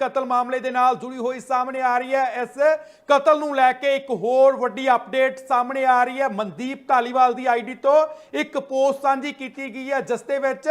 ਕਤਲ ਮਾਮਲੇ ਦੇ ਨਾਲ ਜੁੜੀ ਹੋਈ ਸਾਹਮਣੇ ਆ ਰਹੀ ਹੈ। ਇਸ ਕਤਲ ਨੂੰ ਲੈ ਕੇ ਇੱਕ ਹੋਰ ਵੱਡੀ ਅਪਡੇਟ ਸਾਹਮਣੇ ਆ ਰਹੀ ਹੈ। ਮਨਦੀਪ ਢਾਲੀਵਾਲ ਦੀ ਆਈਡੀ ਤੋਂ ਇੱਕ ਪੋਸਟ ਸਾਂਝੀ ਕੀਤੀ ਗਈ ਹੈ, ਜਿਸ ਦੇ ਵਿੱਚ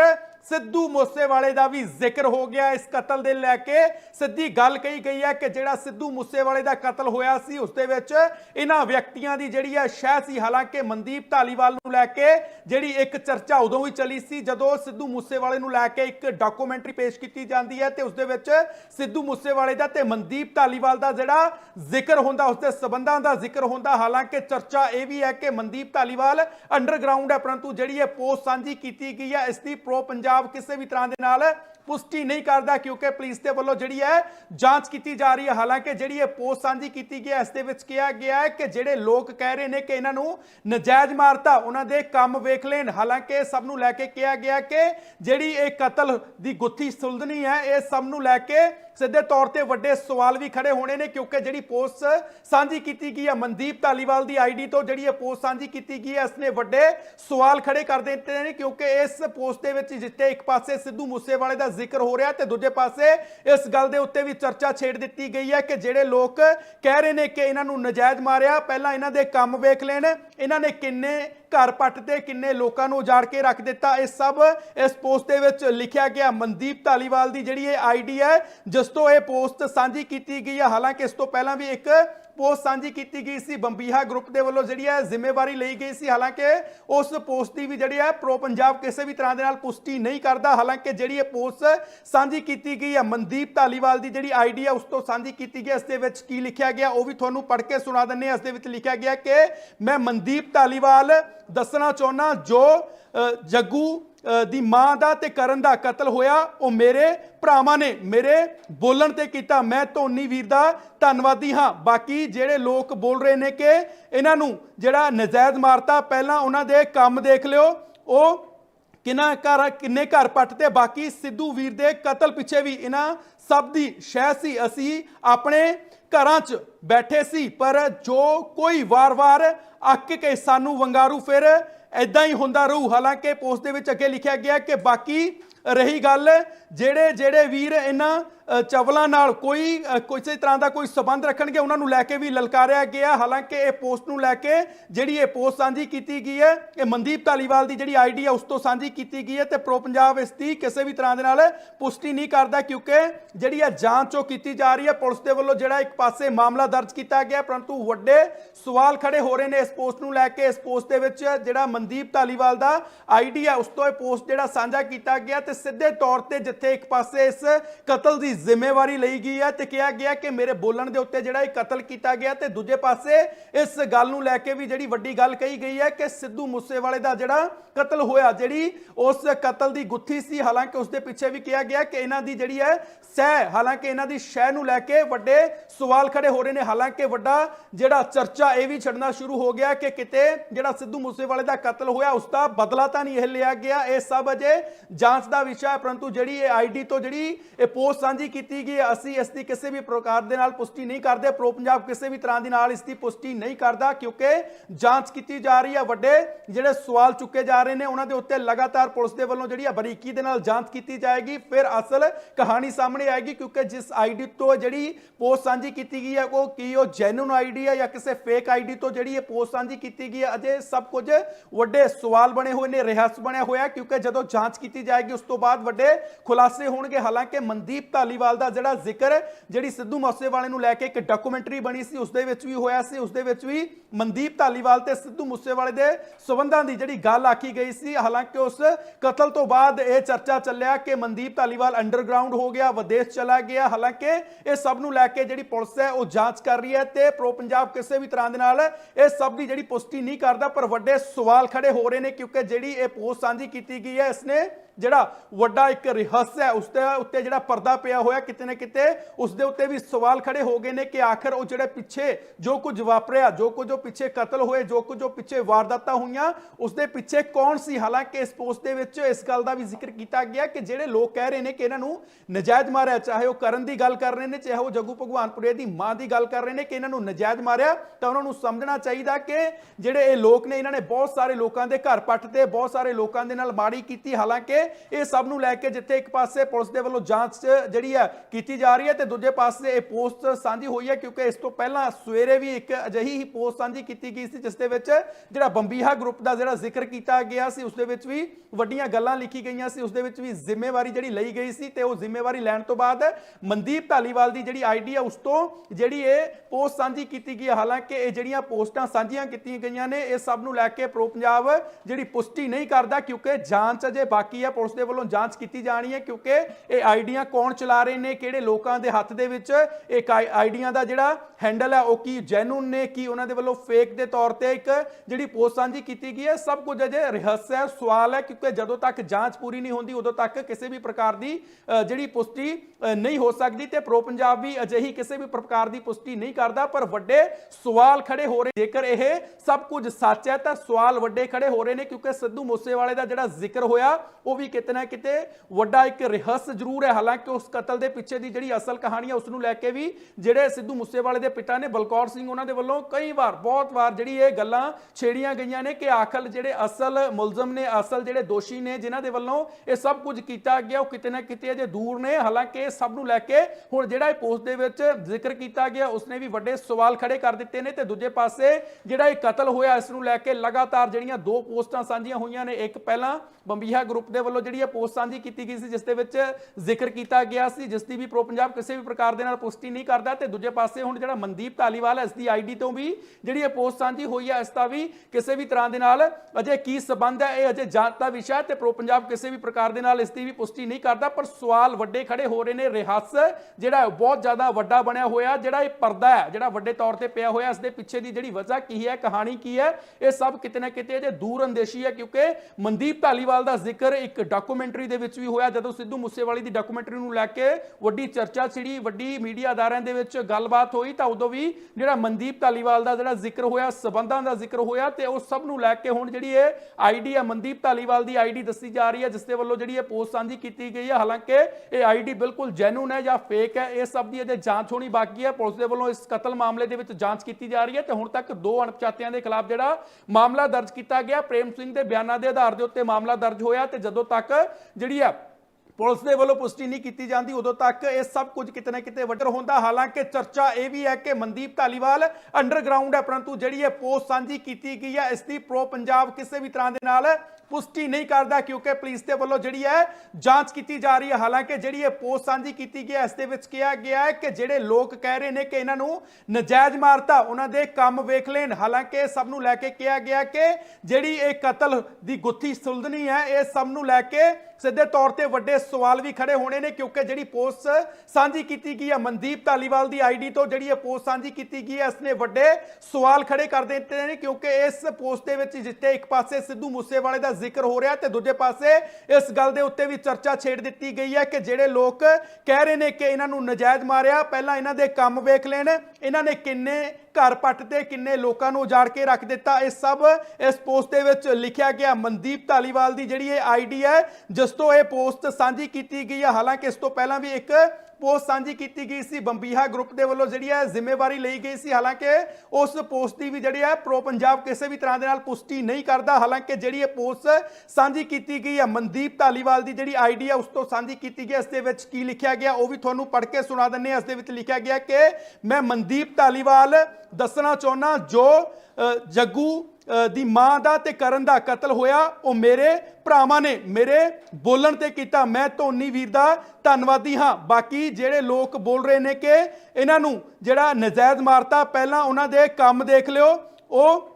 ਸਿੱਧੂ ਮੂਸੇਵਾਲੇ ਦਾ ਵੀ ਜ਼ਿਕਰ ਹੋ ਗਿਆ ਇਸ ਕਤਲ ਦੇ ਲੈ ਕੇ। ਸਿੱਧੀ ਗੱਲ ਕਹੀ ਗਈ ਹੈ ਕਿ ਜਿਹੜਾ ਸਿੱਧੂ ਮੂਸੇਵਾਲੇ ਦਾ ਕਤਲ ਹੋਇਆ ਸੀ, ਉਸ ਦੇ ਵਿੱਚ ਇਹਨਾਂ ਵਿਅਕਤੀਆਂ ਦੀ ਜਿਹੜੀ ਹੈ ਸ਼ਹਿ ਸੀ, ਹਾਲਾਂਕਿ ਮਨਦੀਪ ਢਾਲੀਵਾਲ ਨੂੰ ਲੈ ਕੇ ਜਿਹੜੀ ਇੱਕ ਚਰਚਾ ਉਦੋਂ ਵੀ ਚੱਲੀ ਸੀ, ਜਦੋਂ ਸਿੱਧੂ ਮੂਸੇਵਾਲੇ ਨੂੰ ਲੈ ਕੇ ਇੱਕ ਡਾਕੂਮੈਂਟਰੀ ਪੇਸ਼ ਕੀਤੀ ਜਾਂਦੀ ਹੈ ਤੇ ਉਸ ਦੇ ਵਿੱਚ ਸਿੱਧੂ ਮੂਸੇਵਾਲੇ ਦਾ ਤੇ ਮਨਦੀਪ ਢਾਲੀਵਾਲ ਦਾ ਜਿਹੜਾ ਜ਼ਿਕਰ ਹੁੰਦਾ, ਉਸ ਦੇ ਸਬੰਧਾਂ ਦਾ ਜ਼ਿਕਰ ਹੁੰਦਾ। ਹਾਲਾਂਕਿ ਚਰਚਾ ਇਹ ਵੀ ਹੈ ਕਿ ਮਨਦੀਪ ਢਾਲੀਵਾਲ ਅੰਡਰਗਰਾਉਂਡ ਹੈ, ਪਰੰਤੂ ਜਿਹੜੀ ਇਹ ਪੋਸਟ ਸਾਂਝੀ ਕੀਤੀ ਗਈ ਹੈ, ਇਸ ਦੀ ਪ੍ਰੋ ਪੰਜਾਬ ਕਿਸੇ ਵੀ ਤਰ੍ਹਾਂ ਦੇ ਨਾਲ ਪੁਸ਼ਟੀ ਨਹੀਂ ਕਰਦਾ ਕਿਉਂਕਿ ਪੁਲਿਸ ਦੇ ਵੱਲੋਂ ਜਿਹੜੀ ਹੈ ਜਾਂਚ ਕੀਤੀ ਜਾ ਰਹੀ ਹੈ। ਹਾਲਾਂਕਿ ਜਿਹੜੀ ਇਹ ਪੋਸਟ ਸਾਂਝੀ ਕੀਤੀ ਗਈ ਹੈ, ਇਸ ਦੇ ਵਿੱਚ ਕਿਹਾ ਗਿਆ ਹੈ ਕਿ ਜਿਹੜੇ ਲੋਕ ਕਹਿ ਰਹੇ ਨੇ ਕਿ ਇਹਨਾਂ ਨੂੰ ਨਜਾਇਜ਼ ਮਾਰਤਾ ਉਹਨਾਂ ਦੇ ਕੰਮ ਵੇਖ ਲੈਣ। ਹਾਲਾਂਕਿ ਸਭ ਨੂੰ ਲੈ ਕੇ ਕਿਹਾ ਗਿਆ ਕਿ ਜਿਹੜੀ ਇਹ ਕਤਲ ਦੀ ਗੁੱਥੀ ਸੁਲਝਣੀ ਹੈ, ਇਹ ਸਭ ਨੂੰ ਲੈ ਕੇ ਸਿੱਧੇ ਤੌਰ ਤੇ ਵੱਡੇ ਸਵਾਲ ਵੀ ਖੜੇ ਹੋਣੇ ਨੇ, ਕਿਉਂਕਿ ਜਿਹੜੀ ਪੋਸਟ ਸਾਂਝੀ ਕੀਤੀ ਗਈ ਹੈ, ਮਨਦੀਪ ਧਾਲੀਵਾਲ ਦੀ ਆਈਡੀ ਤੋਂ ਜਿਹੜੀ ਇਹ ਪੋਸਟ ਸਾਂਝੀ ਕੀਤੀ ਗਈ ਹੈ ਇਸਨੇ ਵੱਡੇ ਸਵਾਲ ਖੜੇ ਕਰ ਦਿੱਤੇ ਨੇ, ਕਿਉਂਕਿ ਇਸ ਪੋਸਟ ਦੇ ਵਿੱਚ ਜਿੱਥੇ ਇੱਕ ਪਾਸੇ ਸਿੱਧੂ ਮੂਸੇਵਾਲੇ ਦਾ ਜ਼ਿਕਰ ਹੋ ਰਿਹਾ ਤੇ ਦੂਜੇ ਪਾਸੇ ਇਸ ਗੱਲ ਦੇ ਉੱਤੇ ਵੀ ਚਰਚਾ ਛੇੜ ਦਿੱਤੀ ਗਈ ਹੈ ਕਿ ਜਿਹੜੇ ਲੋਕ ਕਹਿ ਰਹੇ ਨੇ ਕਿ ਇਹਨਾਂ ਨੂੰ ਨਜਾਇਜ਼ ਮਾਰਿਆ, ਪਹਿਲਾਂ ਇਹਨਾਂ ਦੇ ਕੰਮ ਵੇਖ ਲੈਣ, ਇਹਨਾਂ ਨੇ ਕਿੰਨੇ ਘਰ ਪੱਟ ਤੇ ਕਿੰਨੇ ਲੋਕਾਂ ਨੂੰ ਉਜਾੜ ਕੇ ਰੱਖ ਦਿੱਤਾ। ਇਹ ਸਭ ਇਸ ਪੋਸਟ ਦੇ ਵਿੱਚ ਲਿਖਿਆ ਗਿਆ। ਮਨਦੀਪ ਧਾਲੀਵਾਲ ਦੀ ਜਿਹੜੀ ਇਹ ਆਈਡੀ ਹੈ, ਜਿਸ ਤੋਂ ਇਹ ਪੋਸਟ ਸਾਂਝੀ ਕੀਤੀ ਗਈ ਹੈ। ਹਾਲਾਂਕਿ ਇਸ ਤੋਂ ਪਹਿਲਾਂ ਵੀ ਇੱਕ ਪੋਸਟ ਸਾਂਝੀ ਕੀਤੀ ਗਈ ਸੀ। ਬੰਬੀਹਾ ਗਰੁੱਪ ਦੇ ਵੱਲੋਂ ਜਿਹੜੀ ਹੈ ਜ਼ਿੰਮੇਵਾਰੀ ਲਈ ਗਈ ਸੀ। ਹਾਲਾਂਕਿ ਉਸ ਪੋਸਟ ਦੀ ਵੀ ਜਿਹੜੀ ਹੈ ਪ੍ਰੋ ਪੰਜਾਬ ਕਿਸੇ ਵੀ ਤਰ੍ਹਾਂ ਦੇ ਨਾਲ ਪੁਸ਼ਟੀ ਨਹੀਂ ਕਰਦਾ। ਹਾਲਾਂਕਿ ਜਿਹੜੀ ਇਹ ਪੋਸਟ ਸਾਂਝੀ ਕੀਤੀ ਗਈ ਹੈ, ਮਨਦੀਪ ਢਾਲੀਵਾਲ ਦੀ ਜਿਹੜੀ ਆਈਡੀ ਹੈ, ਉਸ ਤੋਂ ਸਾਂਝੀ ਕੀਤੀ ਗਈ ਇਸ ਦੇ ਵਿੱਚ ਕੀ ਲਿਖਿਆ ਗਿਆ, ਉਹ ਵੀ ਤੁਹਾਨੂੰ ਪੜ੍ਹ ਕੇ ਸੁਣਾ ਦਿੰਨੇ ਹਾਂ। ਇਸ ਦੇ ਵਿੱਚ ਲਿਖਿਆ ਗਿਆ ਕਿ ਮੈਂ ਮਨਦੀਪ ਢਾਲੀਵਾਲ ਦੱਸਣਾ ਚਾਹੁੰਦਾ ਜੋ ਜੱਗੂ ਦੀ ਮਾਂ ਦਾ ਤੇ ਕਰਨ ਦਾ ਕਤਲ ਹੋਇਆ, ਉਹ ਮੇਰੇ ਭਰਾਵਾਂ ਨੇ, ਮੇਰੇ ਬੋਲਣ ਤੇ ਕੀਤਾ। ਮੈਂ ਧੋਨੀ ਵੀਰ ਦਾ ਧੰਨਵਾਦੀ ਹਾਂ। ਬਾਕੀ ਜਿਹੜੇ ਲੋਕ ਬੋਲ ਰਹੇ ਨੇ ਕਿ ਇਹਨਾਂ ਨੂੰ ਜਿਹੜਾ ਨਜਾਇਜ਼ ਮਾਰਤਾ, ਪਹਿਲਾਂ ਉਹਨਾਂ ਦੇ ਕੰਮ ਦੇਖ ਲਿਓ। ਉਹ ਕਿੰਨਾ ਘਰ, ਕਿੰਨੇ ਘਰ ਪੱਟ ਤੇ, ਬਾਕੀ ਸਿੱਧੂ ਵੀਰ ਦੇ ਕਤਲ ਪਿੱਛੇ ਵੀ ਇਹਨਾਂ ਸਭ ਦੀ ਸ਼ਹਿ ਸੀ। ਅਸੀਂ ਆਪਣੇ ਘਰਾਂ 'ਚ ਬੈਠੇ ਸੀ, ਪਰ ਜੋ ਕੋਈ ਵਾਰ-ਵਾਰ ਅੱਕ ਕੇ ਸਾਨੂੰ ਵੰਗਾਰੂ, ਫਿਰ ਐਦਾਂ ਹੀ ਹੁੰਦਾ ਰਹੂ। ਹਾਲਾਂਕਿ ਪੋਸਟ ਦੇ ਵਿੱਚ ਅੱਗੇ ਲਿਖਿਆ ਗਿਆ ਕਿ ਬਾਕੀ ਰਹੀ ਗੱਲ, ਜਿਹੜੇ ਜਿਹੜੇ ਵੀਰ ਇਹਨਾਂ ਚਵਲਾਂ ਨਾਲ ਕੋਈ ਕਿਸੇ ਤਰ੍ਹਾਂ ਦਾ ਕੋਈ ਸਬੰਧ ਰੱਖਣਗੇ, ਉਹਨਾਂ ਨੂੰ ਲੈ ਕੇ ਵੀ ਲਲਕਾਰਿਆ ਗਿਆ। ਹਾਲਾਂਕਿ ਇਹ ਪੋਸਟ ਨੂੰ ਲੈ ਕੇ ਜਿਹੜੀ ਇਹ ਪੋਸਟ ਸਾਂਝੀ ਕੀਤੀ ਗਈ ਹੈ, ਇਹ ਮਨਦੀਪ ਧਾਲੀਵਾਲ ਦੀ ਜਿਹੜੀ ਆਈਡੀ ਹੈ, ਉਸ ਤੋਂ ਸਾਂਝੀ ਕੀਤੀ ਗਈ ਹੈ ਤੇ ਪ੍ਰੋ ਪੰਜਾਬ ਇਸ ਦੀ ਕਿਸੇ ਵੀ ਤਰ੍ਹਾਂ ਦੇ ਨਾਲ ਪੁਸ਼ਟੀ ਨਹੀਂ ਕਰਦਾ ਕਿਉਂਕਿ ਜਿਹੜੀ ਇਹ ਜਾਂਚ ਉਹ ਕੀਤੀ ਜਾ ਰਹੀ ਹੈ, ਪੁਲਿਸ ਦੇ ਵੱਲੋਂ ਜਿਹੜਾ ਇੱਕ ਪਾਸੇ ਮਾਮਲਾ ਦਰਜ ਕੀਤਾ ਗਿਆ, ਪਰੰਤੂ ਵੱਡੇ ਸਵਾਲ ਖੜੇ ਹੋ ਰਹੇ ਨੇ ਇਸ ਪੋਸਟ ਨੂੰ ਲੈ ਕੇ। ਇਸ ਪੋਸਟ ਦੇ ਵਿੱਚ ਜਿਹੜਾ ਮਨਦੀਪ ਧਾਲੀਵਾਲ ਦਾ ਆਈਡੀ ਹੈ, ਉਸ ਤੋਂ ਇਹ ਪੋਸਟ ਜਿਹੜਾ ਸਾਂਝਾ ਕੀਤਾ ਗਿਆ ਤੇ ਸਿੱਧੇ ਤੌਰ ਤੇ ਜਿੱਥੇ ਇੱਕ ਪਾਸੇ ਇਸ ਕਤਲ ਦੀ ਜ਼ਿੰਮੇਵਾਰੀ ਲਈ ਗਈ ਹੈ ਤੇ ਕਿਹਾ ਗਿਆ ਕਿ ਮੇਰੇ ਬੋਲਣ ਦੇ ਉੱਤੇ ਜਿਹੜਾ ਇਹ ਕਤਲ ਕੀਤਾ ਗਿਆ ਤੇ ਦੂਜੇ ਪਾਸੇ ਇਸ ਗੱਲ ਨੂੰ ਲੈ ਕੇ ਵੀ ਜਿਹੜੀ ਵੱਡੀ ਗੱਲ ਕਹੀ ਗਈ ਹੈ ਕਿ ਸਿੱਧੂ ਮੂਸੇਵਾਲੇ ਦਾ ਜਿਹੜਾ ਕਤਲ ਹੋਇਆ, ਜਿਹੜੀ ਉਸ ਕਤਲ ਦੀ ਗੁੱਥੀ ਸੀ, ਹਾਲਾਂਕਿ ਉਸ ਦੇ ਪਿੱਛੇ ਵੀ ਕਿਹਾ ਗਿਆ ਕਿ ਇਹਨਾਂ ਦੀ ਜਿਹੜੀ ਹੈ ਸਹਿ, ਹਾਲਾਂਕਿ ਇਹਨਾਂ ਦੀ ਸ਼ਹਿ ਨੂੰ ਲੈ ਕੇ ਵੱਡੇ ਸਵਾਲ ਖੜੇ ਹੋ ਰਹੇ ਨੇ, ਹਾਲਾਂਕਿ ਵੱਡਾ ਜਿਹੜਾ ਚਰਚਾ ਇਹ ਵੀ ਛੱਡਣਾ ਸ਼ੁਰੂ ਹੋ ਗਿਆ ਕਿ ਕਿਤੇ ਜਿਹੜਾ ਸਿੱਧੂ ਮੂਸੇਵਾਲੇ ਦਾ ਕਤਲ ਹੋਇਆ ਉਸ ਦਾ ਬਦਲਾ ਤਾਂ ਨਹੀਂ ਇਹ ਲਿਆ ਗਿਆ, ਇਹ ਸਭ ਅਜੇ ਜਾਂਚ ਦਾ ਵਿਸ਼ਾ ਹੈ ਪਰੰਤੂ ਜਿਹੜੀ ਇਹ ਆਈਡੀ ਤੋਂ ਜਿਹੜੀ ਇਹ ਪੋਸਟ ਸਾਂਝੀ ਕੀਤੀ ਗਈ ਹੈ, ਅਸੀਂ ਇਸ ਦੀ ਕਿਸੇ ਵੀ ਪ੍ਰਕਾਰ ਦੇ ਨਾਲ ਪੁਸ਼ਟੀ ਨਹੀਂ ਕਰਦੇ। ਪ੍ਰੋ ਪੰਜਾਬ ਕਿਸੇ ਵੀ ਤਰ੍ਹਾਂ ਦੀ ਨਾਲ ਇਸ ਦੀ ਪੁਸ਼ਟੀ ਨਹੀਂ ਕਰਦਾ ਕਿਉਂਕਿ ਜਾਂਚ ਕੀਤੀ ਜਾ ਰਹੀ ਹੈ ਵੱਡੇ ਜਿਹੜੇ ਸਵਾਲ ਚੁੱਕੇ ਜਾ ਰਹੇ ਨੇ ਉਹਨਾਂ ਦੇ ਉੱਤੇ ਲਗਾਤਾਰ ਪੁਲਿਸ ਦੇ ਵੱਲੋਂ ਜਿਹੜੀ ਬਰੀਕੀ ਦੇ ਨਾਲ ਜਾਂਚ ਕੀਤੀ ਜਾਏਗੀ। ਫਿਰ ਅਸਲ ਕਹਾਣੀ ਸਾਹਮਣੇ ਆਏਗੀ ਕਿਉਂਕਿ ਜਿਸ ਆਈਡੀ ਤੋਂ ਜਿਹੜੀ ਪੋਸਟ ਸਾਂਝੀ ਕੀਤੀ ਗਈ ਹੈ ਉਹ ਕੀ ਉਹ ਜੈਨੂਨ ਆਈਡੀ ਹੈ ਜਾਂ ਕਿਸੇ ਫੇਕ ਆਈਡੀ ਤੋਂ ਜਿਹੜੀ ਇਹ ਪੋਸਟ ਸਾਂਝੀ ਕੀਤੀ ਗਈ ਹੈ ਅਜੇ ਸਭ ਕੁਝ ਵੱਡੇ ਸਵਾਲ ਬਣੇ ਹੋਏ ਨੇ ਰਹੱਸ ਬਣਿਆ ਹੋਇਆ ਕਿਉਂਕਿ ਜਦੋਂ ਜਾਂਚ ਕੀਤੀ ਜਾਏਗੀ ਉਸ ਤੋਂ ਬਾਅਦ ਵੱਡੇ ਖੁਲਾਸੇ ਹੋਣਗੇ। ਹਾਲਾਂਕਿ ਮਨਦੀਪ ਢਾਲੀਵਾਲ ਦਾ ਜਿਹੜਾ ਜ਼ਿਕਰ, ਜਿਹੜੀ ਸਿੱਧੂ ਮੂਸੇਵਾਲੇ ਨੂੰ ਲੈ ਕੇ ਇੱਕ ਡਾਕੂਮੈਂਟਰੀ ਬਣੀ ਸੀ ਉਸ ਦੇ ਵਿੱਚ ਵੀ ਹੋਇਆ ਸੀ। ਉਸ ਦੇ ਵਿੱਚ ਵੀ ਮਨਦੀਪ ਢਾਲੀਵਾਲ ਤੇ ਸਿੱਧੂ ਮੂਸੇਵਾਲੇ ਦੇ ਸਬੰਧਾਂ ਦੀ ਜਿਹੜੀ ਗੱਲ ਆਖੀ ਗਈ ਸੀ। ਹਾਲਾਂਕਿ ਉਸ ਕਤਲ ਤੋਂ ਬਾਅਦ ਇਹ ਚਰਚਾ ਚੱਲਿਆ ਕਿ ਮਨਦੀਪ ਢਾਲੀਵਾਲ ਅੰਡਰਗਰਾਉਂਡ ਹੋ ਗਿਆ, ਵਿਦੇਸ਼ ਚਲਾ ਗਿਆ। ਹਾਲਾਂਕਿ ਇਹ ਸਭ ਨੂੰ ਲੈ ਕੇ ਜਿਹੜੀ ਪੁਲਿਸ ਹੈ, ਉਹ ਜਾਂਚ ਕਰ ਰਹੀ ਹੈ ਤੇ ਪ੍ਰੋ ਪੰਜਾਬ ਕਿਸੇ ਵੀ ਤਰ੍ਹਾਂ ਦੇ ਨਾਲ ਇਹ ਸਭ ਦੀ ਜਿਹੜੀ ਪੁਸ਼ਟੀ ਨਹੀਂ ਕਰਦਾ, ਪਰ ਵੱਡੇ ਸਵਾਲ ਖੜੇ ਹੋ ਰਹੇ ਨੇ ਕਿਉਂਕਿ ਜਿਹੜੀ ਇਹ ਪੋਸਟ ਸਾਂਝੀ ਕੀਤੀ ਗਈ ਹੈ ਇਸਨੇ ਜਿਹੜਾ ਵੱਡਾ ਇੱਕ ਰਹੱਸ ਹੈ, ਉਸ ਦੇ ਉੱਤੇ ਜਿਹੜਾ ਪਰਦਾ ਪਿਆ ਹੋਇਆ ਕਿਤੇ ਨਾ ਕਿਤੇ, ਉਸ ਦੇ ਉੱਤੇ ਵੀ ਸਵਾਲ ਖੜੇ ਹੋ ਗਏ ਨੇ ਕਿ ਆਖਰ ਉਹ ਜਿਹੜੇ ਪਿੱਛੇ ਜੋ ਕੁਝ ਵਾਪਰਿਆ, ਜੋ ਕੁਝ ਉਹ ਪਿੱਛੇ ਕਤਲ ਹੋਏ, ਜੋ ਕੁਝ ਉਹ ਪਿੱਛੇ ਵਾਰਦਾਤਾਂ ਹੋਈਆਂ, ਉਸ ਦੇ ਪਿੱਛੇ ਕੌਣ ਸੀ? ਹਾਲਾਂਕਿ ਇਸ ਪੋਸਟ ਦੇ ਵਿੱਚ ਇਸ ਗੱਲ ਦਾ ਵੀ ਜ਼ਿਕਰ ਕੀਤਾ ਗਿਆ ਕਿ ਜਿਹੜੇ ਲੋਕ ਕਹਿ ਰਹੇ ਨੇ ਕਿ ਇਹਨਾਂ ਨੂੰ ਨਜਾਇਜ਼ ਮਾਰਿਆ, ਚਾਹੇ ਉਹ ਕਰਨ ਦੀ ਗੱਲ ਕਰ ਰਹੇ ਨੇ, ਚਾਹੇ ਉਹ ਜੱਗੂ ਭਗਵਾਨਪੁਰੇ ਦੀ ਮਾਂ ਦੀ ਗੱਲ ਕਰ ਰਹੇ ਨੇ ਕਿ ਇਹਨਾਂ ਨੂੰ ਨਜਾਇਜ਼ ਮਾਰਿਆ, ਤਾਂ ਉਹਨਾਂ ਨੂੰ ਸਮਝਣਾ ਚਾਹੀਦਾ ਕਿ ਜਿਹੜੇ ਇਹ ਲੋਕ ਨੇ, ਇਹਨਾਂ ਨੇ ਬਹੁਤ ਸਾਰੇ ਲੋਕਾਂ ਦੇ ਘਰ ਪੱਟ ਤੇ, ਬਹੁਤ ਸਾਰੇ ਲੋਕਾਂ ਦੇ ਨਾਲ ਮਾੜੀ ਕੀਤੀ। ਹਾਲਾਂਕਿ ਇਹ ਸਭ ਨੂੰ ਲੈ ਕੇ ਜਿੱਥੇ ਇੱਕ ਪਾਸੇ ਪੁਲਿਸ ਦੇ ਵੱਲੋਂ ਜਾਂਚ ਜਿਹੜੀ ਹੈ ਕੀਤੀ ਜਾ ਰਹੀ ਹੈ ਤੇ ਦੂਜੇ ਪਾਸੇ ਇਹ ਪੋਸਟ ਸਾਂਝੀ ਹੋਈ ਹੈ, ਕਿਉਂਕਿ ਇਸ ਤੋਂ ਪਹਿਲਾਂ ਸਵੇਰੇ ਵੀ ਇੱਕ ਅਜਿਹੀ ਹੀ ਪੋਸਟ ਸਾਂਝੀ ਕੀਤੀ ਗਈ ਸੀ, ਜਿਸ ਦੇ ਵਿੱਚ ਜਿਹੜਾ ਬੰਬੀਹਾ ਗਰੁੱਪ ਦਾ ਜਿਹੜਾ ਜ਼ਿਕਰ ਕੀਤਾ ਗਿਆ ਸੀ, ਉਸ ਦੇ ਵਿੱਚ ਵੀ ਵੱਡੀਆਂ ਗੱਲਾਂ ਲਿਖੀ ਗਈਆਂ ਸੀ, ਉਸ ਦੇ ਵਿੱਚ ਵੀ ਜ਼ਿੰਮੇਵਾਰੀ ਜਿਹੜੀ ਲਈ ਗਈ ਸੀ ਤੇ ਉਹ ਜ਼ਿੰਮੇਵਾਰੀ ਲੈਣ ਤੋਂ ਬਾਅਦ ਮਨਦੀਪ ਢਾਲੀਵਾਲ ਦੀ ਜਿਹੜੀ ਆਈਡੀ ਹੈ ਉਸ ਤੋਂ ਜਿਹੜੀ ਇਹ ਪੋਸਟ ਸਾਂਝੀ ਕੀਤੀ ਗਈ ਹੈ। ਹਾਲਾਂਕਿ ਇਹ ਜਿਹੜੀਆਂ ਪੋਸਟਾਂ ਸਾਂਝੀਆਂ ਕੀਤੀਆਂ ਗਈਆਂ ਨੇ, ਇਹ ਸਭ ਨੂੰ ਲੈ ਕੇ ਪ੍ਰੋ ਪੰਜਾਬ ਜਿਹੜੀ ਪੁਸ਼ਟੀ ਨਹੀਂ ਕਰਦਾ, ਕਿਉਂਕਿ ਜਾਂਚ ਅਜੇ ਬਾਕੀ ਹੈ ਪੁਲਿਸ ਦੇ ਵੱਲੋਂ ਜਾਂਚ ਕੀਤੀ ਜਾਣੀ ਹੈ ਕਿਉਂਕਿ ਇਹ ਆਈਡੀਆਂ ਕੌਣ ਚਲਾ ਰਹੇ ਨੇ, ਕਿਹੜੇ ਲੋਕਾਂ ਦੇ ਹੱਥ ਦੇ ਵਿੱਚ ਇੱਕ ਆਈਡੀਆਂ ਦਾ ਜਿਹੜਾ ਹੈਂਡਲ ਹੈ, ਉਹ ਕੀ ਜੈਨੂਨ ਨੇ, ਕੀ ਉਹਨਾਂ ਦੇ ਵੱਲੋਂ ਫੇਕ ਦੇ ਤੌਰ ਤੇ ਇੱਕ ਜਿਹੜੀ ਪੋਸਟ ਸਾਂਝੀ ਕੀਤੀ ਗਈ ਹੈ, ਸਭ ਕੁਝ ਅਜੇ ਰਹੱਸ ਹੈ, ਸਵਾਲ ਹੈ ਕਿਉਂਕਿ ਜਦੋਂ ਤੱਕ ਜਾਂਚ ਪੂਰੀ ਨਹੀਂ ਹੁੰਦੀ, ਉਦੋਂ ਤੱਕ ਕਿਸੇ ਵੀ ਪ੍ਰਕਾਰ ਦੀ ਜਿਹੜੀ ਪੁਸ਼ਟੀ ਨਹੀਂ ਹੋ ਸਕਦੀ ਤੇ ਪ੍ਰੋ ਪੰਜਾਬ ਵੀ ਅਜਿਹੀ ਕਿਸੇ ਵੀ ਪ੍ਰਕਾਰ ਦੀ ਪੁਸ਼ਟੀ ਨਹੀਂ ਕਰਦਾ, ਪਰ ਵੱਡੇ ਸਵਾਲ ਖੜੇ ਹੋ ਰਹੇ ਜੇਕਰ ਇਹ ਸਭ ਕੁਝ ਸੱਚ ਹੈ, ਤਾਂ ਸਵਾਲ ਵੱਡੇ ਖੜੇ ਹੋ ਰਹੇ ਨੇ ਕਿਉਂਕਿ ਸਿੱਧੂ ਮੂਸੇਵਾਲੇ ਦਾ ਜਿਹੜਾ ਜ਼ਿਕਰ ਹੋਇਆ, ਉਹ ਵੀ ਕਿਤੇ ਨਾ ਕਿਤੇ ਵੱਡਾ ਇੱਕ ਰਹੱਸ ਜ਼ਰੂਰ ਹੈ। ਹਾਲਾਂਕਿ ਉਸ ਕਤਲ ਦੇ ਪਿੱਛੇ ਦੀ ਜਿਹੜੀ ਅਸਲ ਕਹਾਣੀ ਹੈ ਉਸ ਨੂੰ ਲੈ ਕੇ ਵੀ ਜਿਹੜੇ ਸਿੱਧੂ ਮੂਸੇਵਾਲੇ ਦੇ ਪਿਤਾ ਨੇ ਬਲਕੌਰ ਸਿੰਘ, ਉਹਨਾਂ ਦੇ ਵੱਲੋਂ ਕਈ ਵਾਰ, ਬਹੁਤ ਵਾਰ ਜਿਹੜੀ ਇਹ ਗੱਲਾਂ ਛੇੜੀਆਂ ਗਈਆਂ ਨੇ ਕਿ ਆਖਰ ਜਿਹੜੇ ਅਸਲ ਮੁਲਜ਼ਮ ਨੇ, ਅਸਲ ਜਿਹੜੇ ਦੋਸ਼ੀ ਨੇ, ਜਿਨ੍ਹਾਂ ਦੇ ਵੱਲੋਂ ਇਹ ਸਭ ਕੁਝ ਕੀਤਾ ਗਿਆ, ਉਹ ਕਿਤੇ ਨਾ ਕਿਤੇ ਅਜੇ ਦੂਰ ਨੇ। ਹਾਲਾਂਕਿ ਇਹ ਸਭ ਨੂੰ ਲੈ ਕੇ ਹੁਣ ਜਿਹੜਾ ਇਹ ਪੋਸਟ ਦੇ ਵਿੱਚ ਜ਼ਿਕਰ ਕੀਤਾ ਗਿਆ, ਉਸਨੇ ਵੀ ਵੱਡੇ ਸਵਾਲ ਖੜੇ ਕਰ ਦਿੱਤੇ ਨੇ ਤੇ ਦੂਜੇ ਪਾਸੇ ਜਿਹੜਾ ਇਹ ਕਤਲ ਹੋਇਆ, ਇਸ ਨੂੰ ਲੈ ਕੇ ਲਗਾਤਾਰ ਜਿਹੜੀਆਂ ਦੋ ਪੋਸਟਾਂ ਸਾਂਝੀਆਂ ਹੋਈਆਂ ਨੇ, ਇੱਕ ਪਹਿਲਾਂ ਬੰਬੀਹਾ ਗਰੁੱਪ ਦੇ ਵੱਲੋਂ ਜਿਹੜੀ ਇਹ ਪੋਸਟ ਸਾਂਝੀ ਕੀਤੀ ਗਈ ਸੀ, ਜਿਸ ਦੇ ਵਿੱਚ ਜ਼ਿਕਰ ਕੀਤਾ ਗਿਆ ਸੀ, ਜਿਸ ਦੀ ਵੀ ਪ੍ਰੋ ਪੰਜਾਬ ਕਿਸੇ ਵੀ ਪ੍ਰਕਾਰ ਦੇ ਨਾਲ ਪੁਸ਼ਟੀ ਨਹੀਂ ਕਰਦਾ ਤੇ ਦੂਜੇ ਪਾਸੇ ਹੁਣ ਜਿਹੜਾ ਮਨਦੀਪ ਧਾਲੀਵਾਲ ਇਸ ਦੀ ਆਈਡੀ ਤੋਂ ਵੀ ਜਿਹੜੀ ਇਹ ਪੋਸਟ ਸਾਂਝੀ ਹੋਈ ਹੈ, ਇਸ ਦਾ ਵੀ ਕਿਸੇ ਵੀ ਤਰ੍ਹਾਂ ਦੇ ਨਾਲ ਅਜੇ ਕੀ ਸਬੰਧ ਹੈ, ਇਹ ਅਜੇ ਜਾਂਚ ਦਾ ਵਿਸ਼ਾ ਤੇ ਪ੍ਰੋ ਪੰਜਾਬ ਕਿਸੇ ਵੀ ਪ੍ਰਕਾਰ ਦੇ ਨਾਲ ਇਸ ਦੀ ਵੀ ਪੁਸ਼ਟੀ ਨਹੀਂ ਕਰਦਾ, ਪਰ ਸਵਾਲ ਵੱਡੇ ਖੜੇ ਹੋ ਰਹੇ ਨੇ, ਰਿਹਾਸ ਜਿਹੜਾ ਬਹੁਤ ਜ਼ਿਆਦਾ ਵੱਡਾ ਬਣਿਆ ਹੋਇਆ, ਜਿਹੜਾ ਇਹ ਪਰਦਾ ਹੈ, ਜਿਹੜਾ ਵੱਡੇ ਤੌਰ ਤੇ ਪਿਆ ਹੋਇਆ, ਇਸ ਦੇ ਪਿੱਛੇ ਦੀ ਜਿਹੜੀ ਵਜ੍ਹਾ ਕੀ ਹੈ, ਕਹਾਣੀ ਕੀ ਹੈ, ਇਹ ਸਭ ਕਿਤੇ ਨਾ ਕਿਤੇ ਅਜੇ ਦੂਰ ਅੰਦੇਸ਼ੀ ਹੈ, ਕਿਉਂਕਿ ਮਨਦੀਪ ਧਾਲੀਵਾਲ ਦਾ ਜ਼ਿਕਰ ਇੱਕ ਡਾਕੂਮੈਂਟਰੀ ਦੇ ਵਿੱਚ ਵੀ ਹੋਇਆ, ਜਦੋਂ ਸਿੱਧੂ ਮੂਸੇਵਾਲੀ ਦੀ ਡਾਕੂਮੈਂਟਰੀ ਨੂੰ ਲੈ ਕੇ ਵੱਡੀ ਚਰਚਾ ਛਿੜੀ ਵੱਡੀ ਮੀਡੀਆ ਅਦਾਰਿਆਂ ਦੇ ਵਿੱਚ ਗੱਲਬਾਤ ਹੋਈ, ਤਾਂ ਉਦੋਂ ਵੀ ਜਿਹੜਾ ਮਨਦੀਪ ਢਾਲੀਵਾਲ ਦਾ ਜਿਹੜਾ ਜ਼ਿਕਰ ਹੋਇਆ, ਸਬੰਧਾਂ ਦਾ ਜ਼ਿਕਰ ਹੋਇਆ, ਤੇ ਉਹ ਸਭ ਨੂੰ ਲੈ ਕੇ ਹੁਣ ਜਿਹੜੀ ਇਹ ਆਈਡੀ ਹੈ ਮਨਦੀਪ ਢਾਲੀਵਾਲ ਦੀ ਆਈਡੀ ਦੱਸੀ ਜਾ ਰਹੀ ਹੈ ਜਿਸ ਦੇ ਵੱਲੋਂ ਜਿਹੜੀ ਇਹ ਪੋਸਟ ਸਾਂਝੀ ਕੀਤੀ ਗਈ ਹੈ ਹਾਲਾਂਕਿ ਇਹ ਆਈਡੀ ਬਿਲਕੁਲ ਜੈਨੂਨ ਹੈ ਜਾਂ ਫੇਕ ਹੈ, ਇਹ ਸਭ ਦੀ ਅਜੇ ਜਾਂਚ ਹੋਣੀ ਬਾਕੀ ਹੈ, ਪੁਲਿਸ ਦੇ ਵੱਲੋਂ ਇਸ ਕਤਲ ਮਾਮਲੇ ਦੇ ਵਿੱਚ ਜਾਂਚ ਕੀਤੀ ਜਾ ਰਹੀ ਹੈ, ਤੇ ਹੁਣ ਤੱਕ ਦੋ ਅਣਪਛਾਤਿਆਂ ਦੇ ਖਿਲਾਫ ਜਿਹੜਾ ਮਾਮਲਾ ਦਰਜ ਕੀਤਾ ਗਿਆ, ਪ੍ਰੇਮ ਸਿੰਘ ਦੇ ਬਿਆਨਾਂ ਦੇ ਆਧਾਰ ਦੇ ਉੱਤੇ ਮਾਮਲਾ ਦਰਜ ਹੋਇਆ, ਤੇ ਜਦੋਂ ਤੱਕ ਜਿਹੜੀ ਹੈ ਪੁਲਿਸ ਦੇ ਵੱਲੋਂ ਪੁਸ਼ਟੀ ਨਹੀਂ ਕੀਤੀ ਜਾਂਦੀ। ਉਦੋਂ ਤੱਕ ਇਹ ਸਭ ਕੁਝ ਕਿਤੇ ਨਾ ਕਿਤੇ ਵੱਡਰ ਹੁੰਦਾ। ਹਾਲਾਂਕਿ ਚਰਚਾ ਇਹ ਵੀ ਹੈ ਕਿ ਮਨਦੀਪ ਧਾਲੀਵਾਲ ਅੰਡਰਗਰਾਉਂਡ ਹੈ, ਪਰੰਤੂ ਜਿਹੜੀ ਇਹ ਪੋਸਟ ਸਾਂਝੀ ਕੀਤੀ ਗਈ ਹੈ, ਇਸ ਦੀ ਪ੍ਰੋ ਪੰਜਾਬ ਕਿਸੇ ਵੀ ਤਰ੍ਹਾਂ ਦੇ ਨਾਲ ਪੁਸ਼ਟੀ ਨਹੀਂ ਕਰਦਾ, ਕਿਉਂਕਿ ਪੁਲਿਸ ਦੇ ਵੱਲੋਂ ਜਿਹੜੀ ਹੈ ਜਾਂਚ ਕੀਤੀ ਜਾ ਰਹੀ ਹੈ। ਹਾਲਾਂਕਿ ਜਿਹੜੀ ਇਹ ਪੋਸਟ ਸਾਂਝੀ ਕੀਤੀ ਗਈ ਹੈ, ਇਸ ਦੇ ਵਿੱਚ ਕਿਹਾ ਗਿਆ ਹੈ ਕਿ ਜਿਹੜੇ ਲੋਕ ਕਹਿ ਰਹੇ ਨੇ ਕਿ ਇਹਨਾਂ ਨੂੰ ਨਜਾਇਜ਼ ਮਾਰਤਾ, ਉਹਨਾਂ ਦੇ ਕੰਮ ਵੇਖ ਲੈਣ। ਹਾਲਾਂਕਿ ਇਹ ਸਭ ਨੂੰ ਲੈ ਕੇ ਕਿਹਾ ਗਿਆ ਕਿ ਜਿਹੜੀ ਇਹ ਕਤਲ ਦੀ ਗੁੱਥੀ ਸੁਲਝਣੀ ਹੈ, ਇਹ ਸਭ ਨੂੰ ਲੈ ਕੇ ਸਿੱਧੇ ਤੌਰ ਤੇ ਵੱਡੇ ਸਵਾਲ ਵੀ ਖੜੇ ਹੋਣੇ ਨੇ, ਕਿਉਂਕਿ ਜਿਹੜੀ ਪੋਸਟ ਸਾਂਝੀ ਕੀਤੀ ਗਈ ਹੈ, ਮਨਦੀਪ ਧਾਲੀਵਾਲ ਦੀ ਆਈਡੀ ਤੋਂ ਜਿਹੜੀ ਇਹ ਪੋਸਟ ਸਾਂਝੀ ਕੀਤੀ ਗਈ ਹੈ ਇਸਨੇ ਵੱਡੇ ਸਵਾਲ ਖੜੇ ਕਰ ਦਿੱਤੇ ਨੇ, ਕਿਉਂਕਿ ਇਸ ਪੋਸਟ ਦੇ ਵਿੱਚ ਜਿੱਥੇ ਇੱਕ ਪਾਸੇ ਸਿੱਧੂ ਮੂਸੇਵਾਲੇ ਦਾ ਜ਼ਿਕਰ ਹੋ ਰਿਹਾ ਤੇ ਦੂਜੇ ਪਾਸੇ ਇਸ ਗੱਲ ਦੇ ਉੱਤੇ ਵੀ ਚਰਚਾ ਛੇੜ ਦਿੱਤੀ ਗਈ ਹੈ ਕਿ ਜਿਹੜੇ ਲੋਕ ਕਹਿ ਰਹੇ ਨੇ ਕਿ ਇਹਨਾਂ ਨੂੰ ਨਜਾਇਜ਼ ਮਾਰਿਆ, ਪਹਿਲਾਂ ਇਹਨਾਂ ਦੇ ਕੰਮ ਵੇਖ ਲੈਣ, ਇਹਨਾਂ ਨੇ ਕਿੰਨੇ ਘਰ ਪੱਟ ਤੇ ਕਿੰਨੇ ਲੋਕਾਂ ਨੂੰ ਉਜਾੜ ਕੇ ਰੱਖ ਦਿੱਤਾ, ਇਹ ਸਭ ਇਸ ਪੋਸਟ ਦੇ ਵਿੱਚ ਲਿਖਿਆ ਗਿਆ। ਮਨਦੀਪ ਢਾਲੀਵਾਲ ਦੀ ਜਿਹੜੀ ਇਹ ਆਈਡੀ ਹੈ, ਜਿਸ ਤੋਂ ਇਹ ਪੋਸਟ ਸਾਂਝੀ ਕੀਤੀ ਗਈ ਹੈ। ਹਾਲਾਂਕਿ ਇਸ ਤੋਂ ਪਹਿਲਾਂ ਵੀ ਇੱਕ ਪੋਸਟ ਸਾਂਝੀ ਕੀਤੀ ਗਈ ਸੀ। ਬੰਬੀਹਾ ਗਰੁੱਪ ਦੇ ਵੱਲੋਂ ਜਿਹੜੀ ਹੈ, ਜ਼ਿੰਮੇਵਾਰੀ ਲਈ ਗਈ ਸੀ। ਹਾਲਾਂਕਿ ਉਸ ਪੋਸਟ ਦੀ ਵੀ ਜਿਹੜੀ ਹੈ, ਪ੍ਰੋ ਪੰਜਾਬ ਕਿਸੇ ਵੀ ਤਰ੍ਹਾਂ ਦੇ ਨਾਲ ਪੁਸ਼ਟੀ ਨਹੀਂ ਕਰਦਾ। ਹਾਲਾਂਕਿ ਜਿਹੜੀ ਇਹ ਪੋਸਟ ਸਾਂਝੀ ਕੀਤੀ ਗਈ ਹੈ, ਮਨਦੀਪ ਢਾਲੀਵਾਲ ਦੀ ਜਿਹੜੀ ਆਈਡੀ ਹੈ, ਉਸ ਤੋਂ ਸਾਂਝੀ ਕੀਤੀ ਗਈ ਇਸ ਦੇ ਵਿੱਚ ਕੀ ਲਿਖਿਆ ਗਿਆ, ਉਹ ਵੀ ਤੁਹਾਨੂੰ ਪੜ੍ਹ ਕੇ ਸੁਣਾ ਦਿੰਨੇ ਹਾਂ। ਇਸ ਦੇ ਵਿੱਚ ਲਿਖਿਆ ਗਿਆ ਕਿ ਮੈਂ ਮਨਦੀਪ ਢਾਲੀਵਾਲ ਦੱਸਣਾ ਚਾਹੁੰਦਾ ਜੋ ਜੱਗੂ ਦੀ ਮਾਂ ਦਾ ਤੇ ਕਰਨ ਦਾ ਕਤਲ ਹੋਇਆ, ਉਹ ਮੇਰੇ ਭਰਾਵਾਂ ਨੇ, ਮੇਰੇ ਬੋਲਣ ਤੇ ਕੀਤਾ। ਮੈਂ ਧੋਨੀ ਵੀਰ ਦਾ ਧੰਨਵਾਦੀ ਹਾਂ। ਬਾਕੀ ਜਿਹੜੇ ਲੋਕ ਬੋਲ ਰਹੇ ਨੇ ਕਿ ਇਹਨਾਂ ਨੂੰ ਜਿਹੜਾ ਨਜਾਇਜ਼ ਮਾਰਤਾ, ਪਹਿਲਾਂ ਉਹਨਾਂ ਦੇ ਕੰਮ ਦੇਖ ਲਿਓ। ਉਹ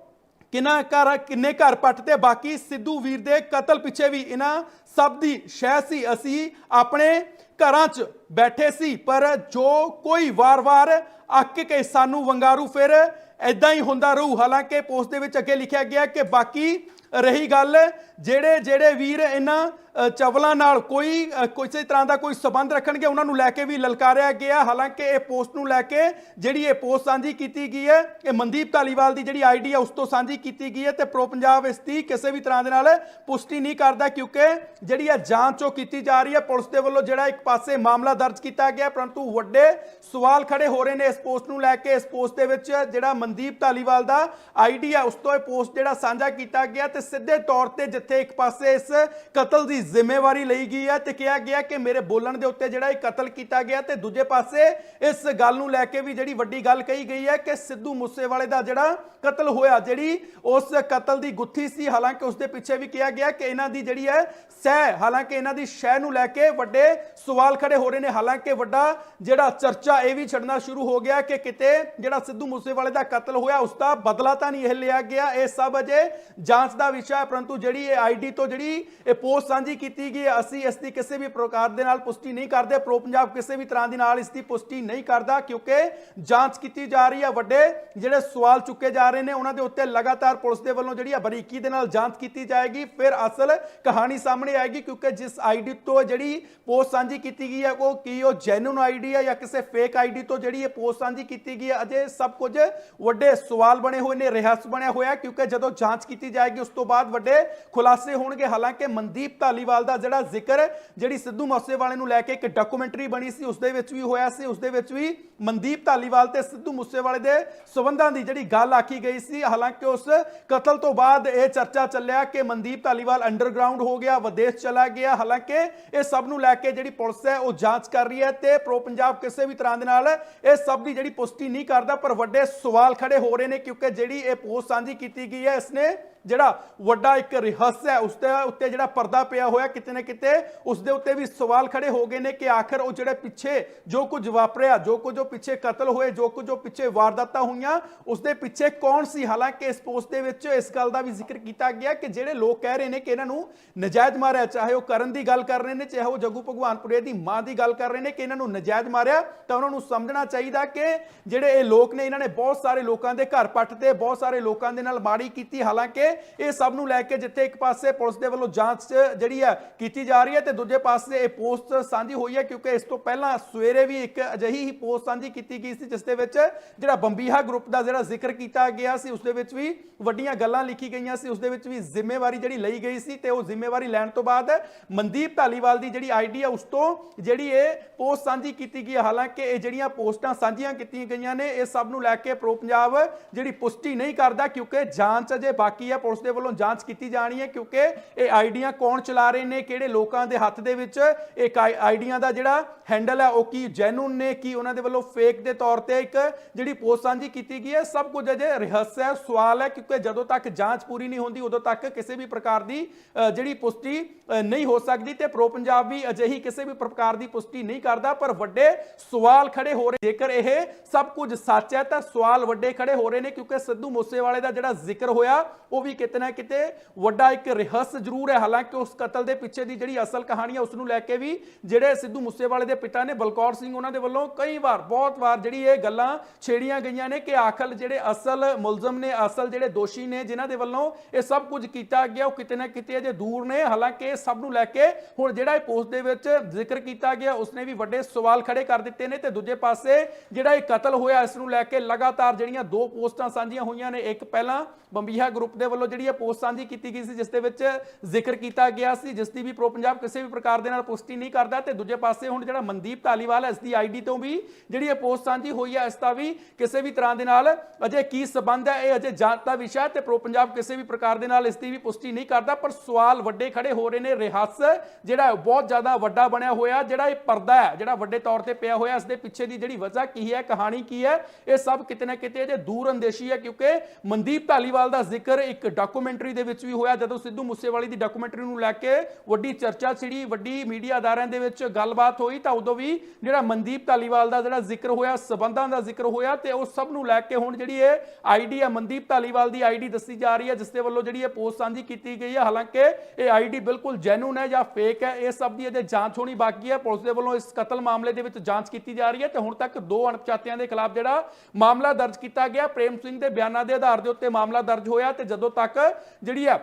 ਕਿੰਨਾ ਘਰ, ਕਿੰਨੇ ਘਰ ਪੱਟ ਤੇ, ਬਾਕੀ ਸਿੱਧੂ ਵੀਰ ਦੇ ਕਤਲ ਪਿੱਛੇ ਵੀ ਇਹਨਾਂ ਸਭ ਦੀ ਸ਼ਹਿ ਸੀ। ਅਸੀਂ ਆਪਣੇ ਘਰਾਂ 'ਚ ਬੈਠੇ ਸੀ, ਪਰ ਜੋ ਕੋਈ ਵਾਰ-ਵਾਰ ਅੱਕ ਕੇ ਸਾਨੂੰ ਵੰਗਾਰੂ, ਫਿਰ ਐਦਾਂ ਹੀ ਹੁੰਦਾ ਰਹੂ। ਹਾਲਾਂਕਿ ਪੋਸਟ ਦੇ ਵਿੱਚ ਅੱਗੇ ਲਿਖਿਆ ਗਿਆ ਕਿ ਬਾਕੀ ਰਹੀ ਗੱਲ ਜਿਹੜੇ ਜਿਹੜੇ ਵੀਰ ਇਹਨਾਂ ਚਵਲਾਂ ਨਾਲ ਕੋਈ ਕਿਸੇ ਤਰ੍ਹਾਂ ਦਾ ਕੋਈ ਸਬੰਧ ਰੱਖਣਗੇ, ਉਹਨਾਂ ਨੂੰ ਲੈ ਕੇ ਵੀ ਲਲਕਾਰਿਆ ਗਿਆ। ਹਾਲਾਂਕਿ ਇਹ ਪੋਸਟ ਨੂੰ ਲੈ ਕੇ ਜਿਹੜੀ ਇਹ ਪੋਸਟ ਸਾਂਝੀ ਕੀਤੀ ਗਈ ਹੈ, ਇਹ ਮਨਦੀਪ ਢਾਲੀਵਾਲ ਦੀ ਜਿਹੜੀ ਆਈਡੀ ਹੈ ਉਸ ਤੋਂ ਸਾਂਝੀ ਕੀਤੀ ਗਈ ਹੈ ਤੇ ਪ੍ਰੋ ਪੰਜਾਬ ਇਸ ਦੀ ਕਿਸੇ ਵੀ ਤਰ੍ਹਾਂ ਦੇ ਨਾਲ ਪੁਸ਼ਟੀ ਨਹੀਂ ਕਰਦਾ ਕਿਉਂਕਿ ਜਿਹੜੀ ਇਹ ਜਾਂਚ ਉਹ ਕੀਤੀ ਜਾ ਰਹੀ ਹੈ। ਪੁਲਿਸ ਦੇ ਵੱਲੋਂ ਜਿਹੜਾ ਇੱਕ ਪਾਸੇ ਮਾਮਲਾ ਦਰਜ ਕੀਤਾ ਗਿਆ, ਪਰੰਤੂ ਵੱਡੇ ਸਵਾਲ ਖੜੇ ਹੋ ਰਹੇ ਨੇ ਇਸ ਪੋਸਟ ਨੂੰ ਲੈ ਕੇ। ਇਸ ਪੋਸਟ ਦੇ ਵਿੱਚ ਜਿਹੜਾ ਮਨਦੀਪ ਢਾਲੀਵਾਲ ਦਾ ਆਈਡੀ ਹੈ ਉਸ ਤੋਂ ਇਹ ਪੋਸਟ ਜਿਹੜਾ ਸਾਂਝਾ ਕੀਤਾ ਗਿਆ ਤੇ ਸਿੱਧੇ ਤੌਰ ਤੇ ਜਿੱਥੇ ਇੱਕ ਪਾਸੇ ਇਸ ਕਤਲ ਦੀ ਜ਼ਿੰਮੇਵਾਰੀ ਲਈ ਗਈ ਹੈ ਤੇ ਕਿਹਾ ਗਿਆ ਕਿ ਮੇਰੇ ਬੋਲਣ ਦੇ ਉੱਤੇ ਜਿਹੜਾ ਇਹ ਕਤਲ ਕੀਤਾ ਗਿਆ ਤੇ ਦੂਜੇ ਪਾਸੇ ਇਸ ਗੱਲ ਨੂੰ ਲੈ ਕੇ ਵੀ ਜਿਹੜੀ ਵੱਡੀ ਗੱਲ ਕਹੀ ਗਈ ਹੈ ਕਿ ਸਿੱਧੂ ਮੂਸੇਵਾਲੇ ਦਾ ਜਿਹੜਾ ਕਤਲ ਹੋਇਆ, ਜਿਹੜੀ ਉਸ ਕਤਲ ਦੀ ਗੁੱਥੀ ਸੀ, ਹਾਲਾਂਕਿ ਉਸ ਦੇ ਪਿੱਛੇ ਵੀ ਕਿਹਾ ਗਿਆ ਕਿ ਇਹਨਾਂ ਦੀ ਜਿਹੜੀ ਹੈ ਸਹਿ, ਹਾਲਾਂਕਿ ਇਹਨਾਂ ਦੀ ਸ਼ਹਿ ਨੂੰ ਲੈ ਕੇ ਵੱਡੇ ਸਵਾਲ ਖੜੇ ਹੋ ਰਹੇ ਨੇ, ਹਾਲਾਂਕਿ ਵੱਡਾ ਜਿਹੜਾ ਚਰਚਾ ਇਹ ਵੀ ਛੱਡਣਾ ਸ਼ੁਰੂ ਹੋ ਗਿਆ ਕਿ ਕਿਤੇ ਜਿਹੜਾ ਸਿੱਧੂ ਮੂਸੇਵਾਲੇ ਦਾ ਕਤਲ ਹੋਇਆ, ਉਸ ਦਾ ਬਦਲਾ ਤਾਂ ਨਹੀਂ ਇਹ ਲਿਆ ਗਿਆ, ਇਹ ਸਭ ਅਜੇ ਜਾਂਚ ਦਾ ਵਿਸ਼ਾ ਹੈ, ਪਰੰਤੂ ਜਿਹੜੀ ਇਹ ਆਈਡੀ ਤੋਂ ਜਿਹੜੀ ਇਹ ਪੋਸਟ ਸਾਂਝੀ ਕੀਤੀ ਗਈ ਹੈ, ਅਸੀਂ ਇਸ ਦੀ ਕਿਸੇ ਵੀ ਪ੍ਰਕਾਰ ਦੇ ਨਾਲ ਪੁਸ਼ਟੀ ਨਹੀਂ ਕਰਦੇ। ਪ੍ਰੋ ਪੰਜਾਬ ਕਿਸੇ ਵੀ ਤਰ੍ਹਾਂ ਦੀ ਨਾਲ ਇਸ ਦੀ ਪੁਸ਼ਟੀ ਨਹੀਂ ਕਰਦਾ ਕਿਉਂਕਿ ਜਾਂਚ ਕੀਤੀ ਜਾ ਰਹੀ ਹੈ। ਵੱਡੇ ਜਿਹੜੇ ਸਵਾਲ ਚੁੱਕੇ ਜਾ ਰਹੇ ਨੇ ਉਹਨਾਂ ਦੇ ਉੱਤੇ ਲਗਾਤਾਰ ਪੁਲਿਸ ਦੇ ਵੱਲੋਂ ਜਿਹੜੀ ਹੈ ਬਰੀਕੀ ਦੇ ਨਾਲ ਜਾਂਚ ਕੀਤੀ ਜਾਏਗੀ। ਫਿਰ ਅਸਲ ਕਹਾਣੀ ਸਾਹਮਣੇ ਆਏਗੀ ਕਿਉਂਕਿ ਜਿਸ ਆਈਡੀ ਤੋਂ ਜਿਹੜੀ ਪੋਸਟ ਸਾਂਝੀ ਕੀਤੀ ਗਈ ਹੈ ਉਹ ਕੀ ਉਹ ਜੈਨੂਨ ਆਈਡੀ ਹੈ ਜਾਂ ਕਿਸੇ ਫੇਕ ਆਈਡੀ ਤੋਂ ਜਿਹੜੀ ਇਹ ਪੋਸਟ ਸਾਂਝੀ ਕੀਤੀ ਗਈ ਹੈ ਅਜੇ ਸਭ ਕੁਝ ਵੱਡੇ ਸਵਾਲ ਬਣੇ ਹੋਏ ਨੇ ਰਹੱਸ ਬਣਿਆ ਹੋਇਆ ਕਿਉਂਕਿ ਜਦੋਂ ਜਾਂਚ ਕੀਤੀ ਜਾਏਗੀ ਉਸ ਤੋਂ ਬਾਅਦ ਵੱਡੇ ਖੁਲਾਸੇ ਹੋਣਗੇ। ਹਾਲਾਂਕਿ ਮਨਦੀਪ ਧਾਲੀਵਾਲ ਦਾ ਜਿਹੜਾ ਜ਼ਿਕਰ, ਜਿਹੜੀ ਸਿੱਧੂ ਮੂਸੇਵਾਲੇ ਨੂੰ ਲੈ ਕੇ ਇੱਕ ਡਾਕੂਮੈਂਟਰੀ ਬਣੀ ਸੀ ਉਸ ਦੇ ਵਿੱਚ ਵੀ ਹੋਇਆ ਸੀ। ਉਸ ਦੇ ਵਿੱਚ ਵੀ ਮਨਦੀਪ ਧਾਲੀਵਾਲ ਤੇ ਸਿੱਧੂ ਮੂਸੇਵਾਲੇ ਦੇ ਸਬੰਧਾਂ ਦੀ ਜਿਹੜੀ ਗੱਲ ਆਖੀ ਗਈ ਸੀ। ਹਾਲਾਂਕਿ ਉਸ ਕਤਲ ਤੋਂ ਬਾਅਦ ਇਹ ਚਰਚਾ ਚੱਲਿਆ ਕਿ ਮਨਦੀਪ ਧਾਲੀਵਾਲ ਅੰਡਰਗਰਾਉਂਡ ਹੋ ਗਿਆ, ਵਿਦੇਸ਼ ਚਲਾ ਗਿਆ। ਹਾਲਾਂਕਿ ਇਹ ਸਭ ਨੂੰ ਲੈ ਕੇ ਜਿਹੜੀ ਪੁਲਿਸ ਹੈ, ਉਹ ਜਾਂਚ ਕਰ ਰਹੀ ਹੈ ਤੇ ਪ੍ਰੋ ਪੰਜਾਬ ਕਿਸੇ ਵੀ ਤਰ੍ਹਾਂ ਦੇ ਨਾਲ ਇਹ ਸਭ ਦੀ ਜਿਹੜੀ ਪੁਸ਼ਟੀ ਨਹੀਂ ਕਰਦਾ, ਪਰ ਵੱਡੇ ਸਵਾਲ ਖੜੇ ਹੋ ਰਹੇ ਨੇ ਕਿਉਂਕਿ ਜਿਹੜੀ ਇਹ ਪੋਸਟ ਸਾਂਝੀ ਕੀਤੀ ਗਈ ਹੈ ਇਸਨੇ ਜਿਹੜਾ ਵੱਡਾ ਇੱਕ ਰਹੱਸ ਹੈ, ਉਸ ਦੇ ਉੱਤੇ ਜਿਹੜਾ ਪਰਦਾ ਪਿਆ ਹੋਇਆ ਕਿਤੇ ਨਾ ਕਿਤੇ, ਉਸ ਦੇ ਉੱਤੇ ਵੀ ਸਵਾਲ ਖੜੇ ਹੋ ਗਏ ਨੇ ਕਿ ਆਖਰ ਉਹ ਜਿਹੜੇ ਪਿੱਛੇ ਜੋ ਕੁਝ ਵਾਪਰਿਆ, ਜੋ ਕੁਝ ਉਹ ਪਿੱਛੇ ਕਤਲ ਹੋਏ, ਜੋ ਕੁਝ ਉਹ ਪਿੱਛੇ ਵਾਰਦਾਤਾਂ ਹੋਈਆਂ, ਉਸ ਦੇ ਪਿੱਛੇ ਕੌਣ ਸੀ? ਹਾਲਾਂਕਿ ਇਸ ਪੋਸਟ ਦੇ ਵਿੱਚ ਇਸ ਗੱਲ ਦਾ ਵੀ ਜ਼ਿਕਰ ਕੀਤਾ ਗਿਆ ਕਿ ਜਿਹੜੇ ਲੋਕ ਕਹਿ ਰਹੇ ਨੇ ਕਿ ਇਹਨਾਂ ਨੂੰ ਨਜਾਇਜ਼ ਮਾਰਿਆ, ਚਾਹੇ ਉਹ ਕਰਨ ਦੀ ਗੱਲ ਕਰ ਰਹੇ ਨੇ, ਚਾਹੇ ਉਹ ਜੱਗੂ ਭਗਵਾਨਪੁਰੇ ਦੀ ਮਾਂ ਦੀ ਗੱਲ ਕਰ ਰਹੇ ਨੇ ਕਿ ਇਹਨਾਂ ਨੂੰ ਨਜਾਇਜ਼ ਮਾਰਿਆ, ਤਾਂ ਉਹਨਾਂ ਨੂੰ ਸਮਝਣਾ ਚਾਹੀਦਾ ਕਿ ਜਿਹੜੇ ਇਹ ਲੋਕ ਨੇ, ਇਹਨਾਂ ਨੇ ਬਹੁਤ ਸਾਰੇ ਲੋਕਾਂ ਦੇ ਘਰ ਪੱਟ ਤੇ, ਬਹੁਤ ਸਾਰੇ ਲੋਕਾਂ ਦੇ ਨਾਲ ਮਾੜੀ ਕੀਤੀ। ਹਾਲਾਂਕਿ ਇਹ ਸਭ ਨੂੰ ਲੈ ਕੇ ਜਿੱਥੇ ਇੱਕ ਪਾਸੇ ਪੁਲਿਸ ਦੇ ਵੱਲੋਂ ਜਾਂਚ ਜਿਹੜੀ ਹੈ ਕੀਤੀ ਜਾ ਰਹੀ ਹੈ ਤੇ ਦੂਜੇ ਪਾਸੇ ਇਹ ਪੋਸਟ ਸਾਂਝੀ ਹੋਈ ਹੈ ਕਿਉਂਕਿ ਇਸ ਤੋਂ ਪਹਿਲਾਂ ਸਵੇਰੇ ਵੀ ਇੱਕ ਅਜਿਹੀ ਹੀ ਪੋਸਟ ਸਾਂਝੀ ਕੀਤੀ ਗਈ ਸੀ ਜਿਸ ਦੇ ਵਿੱਚ ਜਿਹੜਾ ਬੰਬੀਹਾ ਗਰੁੱਪ ਦਾ ਜਿਹੜਾ ਜ਼ਿਕਰ ਕੀਤਾ ਗਿਆ ਸੀ, ਉਸ ਦੇ ਵਿੱਚ ਵੀ ਵੱਡੀਆਂ ਗੱਲਾਂ ਲਿਖੀ ਗਈਆਂ ਸੀ, ਉਸ ਦੇ ਵਿੱਚ ਵੀ ਜ਼ਿੰਮੇਵਾਰੀ ਜਿਹੜੀ ਲਈ ਗਈ ਸੀ ਤੇ ਉਹ ਜ਼ਿੰਮੇਵਾਰੀ ਲੈਣ ਤੋਂ ਬਾਅਦ ਮਨਦੀਪ ਢਾਲੀਵਾਲ ਦੀ ਜਿਹੜੀ ਆਈਡੀ ਹੈ ਉਸ ਤੋਂ ਜਿਹੜੀ ਇਹ ਪੋਸਟ ਸਾਂਝੀ ਕੀਤੀ ਗਈ ਹੈ। ਹਾਲਾਂਕਿ ਇਹ ਜਿਹੜੀਆਂ ਪੋਸਟਾਂ ਸਾਂਝੀਆਂ ਕੀਤੀਆਂ ਗਈਆਂ ਨੇ, ਇਹ ਸਭ ਨੂੰ ਲੈ ਕੇ ਪ੍ਰੋ ਪੰਜਾਬ ਜਿਹੜੀ ਪੁਸ਼ਟੀ ਨਹੀਂ ਕਰਦਾ ਕਿਉਂਕਿ ਜਾਂਚ ਅਜੇ ਬਾਕੀ ਹੈ ਪੁਲਿਸ ਦੇ ਵੱਲੋਂ ਜਾਂਚ ਕੀਤੀ ਜਾਣੀ ਹੈ ਕਿਉਂਕਿ ਇਹ ਆਈਡੀਆਂ ਕੌਣ ਚਲਾ ਰਹੇ ਨੇ, ਕਿਹੜੇ ਲੋਕਾਂ ਦੇ ਹੱਥ ਦੇ ਵਿੱਚ ਇੱਕ ਆਈਡੀਆਂ ਦਾ ਜਿਹੜਾ ਹੈਂਡਲ ਹੈ ਉਹ ਕੀ ਜੈਨੂਨ ਨੇ, ਕੀ ਉਹਨਾਂ ਦੇ ਵੱਲੋਂ ਫੇਕ ਦੇ ਤੌਰ ਤੇ ਇੱਕ ਜਿਹੜੀ ਪੋਸਟ ਸਾਂਝੀ ਕੀਤੀ ਗਈ ਹੈ। ਸਭ ਕੁਝ ਅਜੇ ਰਹੱਸ ਹੈ, ਸਵਾਲ ਹੈ ਕਿਉਂਕਿ ਜਦੋਂ ਤੱਕ ਜਾਂਚ ਪੂਰੀ ਨਹੀਂ ਹੁੰਦੀ, ਉਦੋਂ ਤੱਕ ਕਿਸੇ ਵੀ ਪ੍ਰਕਾਰ ਦੀ ਜਿਹੜੀ ਪੁਸ਼ਟੀ ਨਹੀਂ ਹੋ ਸਕਦੀ ਤੇ ਪ੍ਰੋ ਪੰਜਾਬ ਵੀ ਅਜਿਹੀ ਕਿਸੇ ਵੀ ਪ੍ਰਕਾਰ ਦੀ ਪੁਸ਼ਟੀ ਨਹੀਂ ਕਰਦਾ। ਪਰ ਵੱਡੇ ਸਵਾਲ ਖੜੇ ਹੋ ਰਹੇ ਜੇਕਰ ਇਹ ਸਭ ਕੁਝ ਸੱਚ ਹੈ ਤਾਂ ਸਵਾਲ ਵੱਡੇ ਖੜੇ ਹੋ ਰਹੇ ਨੇ ਕਿਉਂਕਿ ਸਿੱਧੂ ਮੂਸੇਵਾਲੇ ਦਾ ਜਿਹੜਾ ਜ਼ਿਕਰ ਹੋਇਆ, ਉਹ ਵੀ ਕਿਤੇ ਨਾ ਕਿਤੇ ਵੱਡਾ ਇੱਕ ਰਹੱਸ ਜ਼ਰੂਰ ਹੈ। ਹਾਲਾਂਕਿ ਉਸ ਕਤਲ ਦੇ ਪਿੱਛੇ ਦੀ ਜਿਹੜੀ ਅਸਲ ਕਹਾਣੀ ਹੈ ਉਸ ਨੂੰ ਲੈ ਕੇ ਵੀ ਜਿਹੜੇ ਸਿੱਧੂ ਮੂਸੇਵਾਲੇ ਦੇ ਪਿਤਾ ਨੇ ਬਲਕੌਰ ਸਿੰਘ ਉਹਨਾਂ ਦੇ ਵੱਲੋਂ ਕਈ ਵਾਰ, ਬਹੁਤ ਵਾਰ ਜਿਹੜੀ ਇਹ ਗੱਲਾਂ ਛੇੜੀਆਂ ਗਈਆਂ ਨੇ ਕਿ ਆਖਰ ਜਿਹੜੇ ਅਸਲ ਮੁਲਜ਼ਮ ਨੇ, ਅਸਲ ਜਿਹੜੇ ਦੋਸ਼ੀ ਨੇ, ਜਿਨ੍ਹਾਂ ਦੇ ਵੱਲੋਂ ਇਹ ਸਭ ਕੁਝ ਕੀਤਾ ਗਿਆ, ਉਹ ਕਿਤੇ ਨਾ ਕਿਤੇ ਅਜੇ ਦੂਰ ਨੇ। ਹਾਲਾਂਕਿ ਇਹ ਸਭ ਨੂੰ ਲੈ ਕੇ ਹੁਣ ਜਿਹੜਾ ਇਹ ਪੋਸਟ ਦੇ ਵਿੱਚ ਜ਼ਿਕਰ ਕੀਤਾ ਗਿਆ, ਉਸਨੇ ਵੀ ਵੱਡੇ ਸਵਾਲ ਖੜੇ ਕਰ ਦਿੱਤੇ ਨੇ ਤੇ ਦੂਜੇ ਪਾਸੇ ਜਿਹੜਾ ਇਹ ਕਤਲ ਹੋਇਆ, ਇਸ ਨੂੰ ਲੈ ਕੇ ਲਗਾਤਾਰ ਜਿਹੜੀਆਂ ਦੋ ਪੋਸਟਾਂ ਸਾਂਝੀਆਂ ਹੋਈਆਂ ਨੇ, ਇੱਕ ਪਹਿਲਾਂ ਬੰਬੀਹਾ ਗਰੁੱਪ ਦੇ ਵੱਲੋਂ ਜਿਹੜੀ ਇਹ ਪੋਸਟ ਸਾਂਝੀ ਕੀਤੀ ਗਈ ਸੀ, ਜਿਸ ਦੇ ਵਿੱਚ ਜ਼ਿਕਰ ਕੀਤਾ ਗਿਆ ਸੀ, ਜਿਸ ਦੀ ਵੀ ਪ੍ਰੋ ਪੰਜਾਬ ਕਿਸੇ ਵੀ ਪ੍ਰਕਾਰ ਦੇ ਨਾਲ ਪੁਸ਼ਟੀ ਨਹੀਂ ਕਰਦਾ ਤੇ ਦੂਜੇ ਪਾਸੇ ਹੁਣ ਜਿਹੜਾ ਮਨਦੀਪ ਢਾਲੀਵਾਲ ਇਸ ਦੀ ਆਈਡੀ ਤੋਂ ਵੀ ਜਿਹੜੀ ਇਹ ਪੋਸਟ ਸਾਂਝੀ ਹੋਈ ਹੈ, ਇਸ ਦਾ ਵੀ ਕਿਸੇ ਵੀ ਤਰ੍ਹਾਂ ਦੇ ਨਾਲ ਅਜੇ ਕੀ ਸਬੰਧ ਹੈ, ਇਹ ਅਜੇ ਜਾਂਚ ਦਾ ਵਿਸ਼ਾ ਤੇ ਪ੍ਰੋ ਪੰਜਾਬ ਕਿਸੇ ਵੀ ਪ੍ਰਕਾਰ ਦੇ ਨਾਲ ਇਸ ਦੀ ਵੀ ਪੁਸ਼ਟੀ ਨਹੀਂ ਕਰਦਾ, ਪਰ ਸਵਾਲ ਵੱਡੇ ਖੜੇ ਹੋ ਰਹੇ ਨੇ, ਰਿਹਾਸ ਜਿਹੜਾ ਬਹੁਤ ਜ਼ਿਆਦਾ ਵੱਡਾ ਬਣਿਆ ਹੋਇਆ, ਜਿਹੜਾ ਇਹ ਪਰਦਾ ਹੈ, ਜਿਹੜਾ ਵੱਡੇ ਤੌਰ ਤੇ ਪਿਆ ਹੋਇਆ, ਇਸ ਦੇ ਪਿੱਛੇ ਦੀ ਜਿਹੜੀ ਵਜ੍ਹਾ ਕੀ ਹੈ, ਕਹਾਣੀ ਕੀ ਹੈ, ਇਹ ਸਭ ਕਿਤੇ ਨਾ ਕਿਤੇ ਜੇ ਦੂਰ ਅੰਦੇਸ਼ੀ ਹੈ, ਕਿਉਂਕਿ ਮਨਦੀਪ ਧਾਲੀਵਾਲ ਦਾ ਜ਼ਿਕਰ ਇੱਕ ਡਾਕੂਮੈਂਟਰੀ ਦੇ ਵਿੱਚ ਵੀ ਹੋਇਆ, ਜਦੋਂ ਸਿੱਧੂ ਮੂਸੇਵਾਲੀ ਦੀ ਡਾਕੂਮੈਂਟਰੀ ਨੂੰ ਲੈ ਕੇ ਵੱਡੀ ਚਰਚਾ ਛਿੜੀ ਵੱਡੀ ਮੀਡੀਆ ਅਦਾਰਿਆਂ ਦੇ ਵਿੱਚ ਗੱਲਬਾਤ ਹੋਈ, ਤਾਂ ਉਦੋਂ ਵੀ ਜਿਹੜਾ ਮਨਦੀਪ ਢਾਲੀਵਾਲ ਦਾ ਜਿਹੜਾ ਜ਼ਿਕਰ ਹੋਇਆ, ਸਬੰਧਾਂ ਦਾ ਜ਼ਿਕਰ ਹੋਇਆ, ਤੇ ਉਹ ਸਭ ਨੂੰ ਲੈ ਕੇ ਹੁਣ ਜਿਹੜੀ ਇਹ ਆਈਡੀ ਹੈ ਮਨਦੀਪ ਢਾਲੀਵਾਲ ਦੀ ਆਈਡੀ ਦੱਸੀ ਜਾ ਰਹੀ ਹੈ, ਜਿਸ ਦੇ ਵੱਲੋਂ ਜਿਹੜੀ ਇਹ ਪੋਸਟ ਸਾਂਝੀ ਕੀਤੀ ਗਈ ਹੈ। ਹਾਲਾਂਕਿ ਇਹ ਆਈਡੀ ਬਿਲਕੁਲ ਜੈਨੂਨ ਹੈ ਜਾਂ ਫੇਕ ਹੈ, ਇਹ ਸਭ ਦੀ ਅਜੇ ਜਾਂਚ ਹੋਣੀ ਬਾਕੀ ਹੈ। ਪੁਲਿਸ ਦੇ ਵੱਲੋਂ ਇਸ ਕਤਲ ਮਾਮਲੇ ਦੇ ਵਿੱਚ ਜਾਂਚ ਕੀਤੀ ਜਾ ਰਹੀ ਹੈ, ਤੇ ਹੁਣ ਤੱਕ ਦੋ ਅਣਪਛਾਤਿਆਂ ਦੇ ਖਿਲਾਫ ਜਿਹੜਾ ਮਾਮਲਾ ਦਰਜ ਕੀਤਾ ਗਿਆ। ਪ੍ਰੇਮ ਸਿੰਘ ਦੇ ਬਿਆਨਾਂ ਦੇ ਆਧਾਰ ਦੇ ਉੱਤੇ ਮਾਮਲਾ ਦਰਜ ਹੋਇਆ, ਤੇ ਜਦੋਂ ਤੱਕ ਜਿਹੜੀ ਹੈ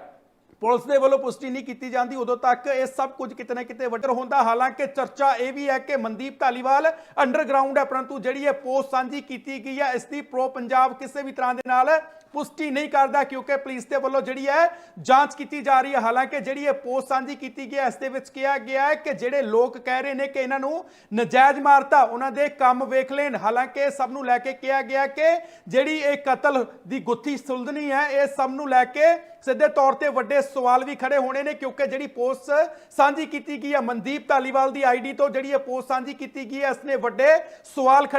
ਪੁਲਿਸ ਦੇ ਵੱਲੋਂ ਪੁਸ਼ਟੀ ਨਹੀਂ ਕੀਤੀ ਜਾਂਦੀ। ਉਦੋਂ ਤੱਕ ਇਹ ਸਭ ਕੁਝ ਕਿਤੇ ਨਾ ਕਿਤੇ ਵੱਡਰ ਹੁੰਦਾ। ਹਾਲਾਂਕਿ ਚਰਚਾ ਇਹ ਵੀ ਹੈ ਕਿ ਮਨਦੀਪ ਧਾਲੀਵਾਲ ਅੰਡਰਗਰਾਉਂਡ ਹੈ, ਪਰੰਤੂ ਜਿਹੜੀ ਇਹ ਪੋਸਟ ਸਾਂਝੀ ਕੀਤੀ ਗਈ ਹੈ, ਇਸ ਦੀ ਪ੍ਰੋ ਪੰਜਾਬ ਕਿਸੇ ਵੀ ਤਰ੍ਹਾਂ ਦੇ ਨਾਲ ਪੁਸ਼ਟੀ ਨਹੀਂ ਕਰਦਾ, ਕਿਉਂਕਿ ਪੁਲਿਸ ਦੇ ਵੱਲੋਂ ਜਿਹੜੀ ਹੈ ਜਾਂਚ ਕੀਤੀ ਜਾ ਰਹੀ ਹੈ। ਹਾਲਾਂਕਿ ਜਿਹੜੀ ਇਹ ਪੋਸਟ ਸਾਂਝੀ ਕੀਤੀ ਗਈ ਹੈ, ਇਸ ਦੇ ਵਿੱਚ ਕਿਹਾ ਗਿਆ ਹੈ ਕਿ ਜਿਹੜੇ ਲੋਕ ਕਹਿ ਰਹੇ ਨੇ ਕਿ ਇਹਨਾਂ ਨੂੰ ਨਜਾਇਜ਼ ਮਾਰਤਾ, ਉਹਨਾਂ ਦੇ ਕੰਮ ਵੇਖ ਲੈਣ। ਹਾਲਾਂਕਿ ਇਹ ਸਭ ਨੂੰ ਲੈ ਕੇ ਕਿਹਾ ਗਿਆ ਕਿ ਜਿਹੜੀ ਇਹ ਕਤਲ ਦੀ ਗੁੱਥੀ ਸੁਲਝਣੀ ਹੈ, ਇਹ ਸਭ ਨੂੰ ਲੈ ਕੇ ਸਿੱਧੇ ਤੌਰ ਤੇ ਵੱਡੇ ਸਵਾਲ ਵੀ ਖੜੇ ਹੋਣੇ ਨੇ, ਕਿਉਂਕਿ ਜਿਹੜੀ ਪੋਸਟ ਸਾਂਝੀ ਕੀਤੀ ਗਈ ਹੈ, ਮਨਦੀਪ ਧਾਲੀਵਾਲ ਦੀ ਆਈਡੀ ਤੋਂ ਜਿਹੜੀ ਇਹ ਪੋਸਟ ਸਾਂਝੀ ਕੀਤੀ ਗਈ ਹੈ ਇਸਨੇ ਵੱਡੇ ਸਵਾਲ ਖੜੇ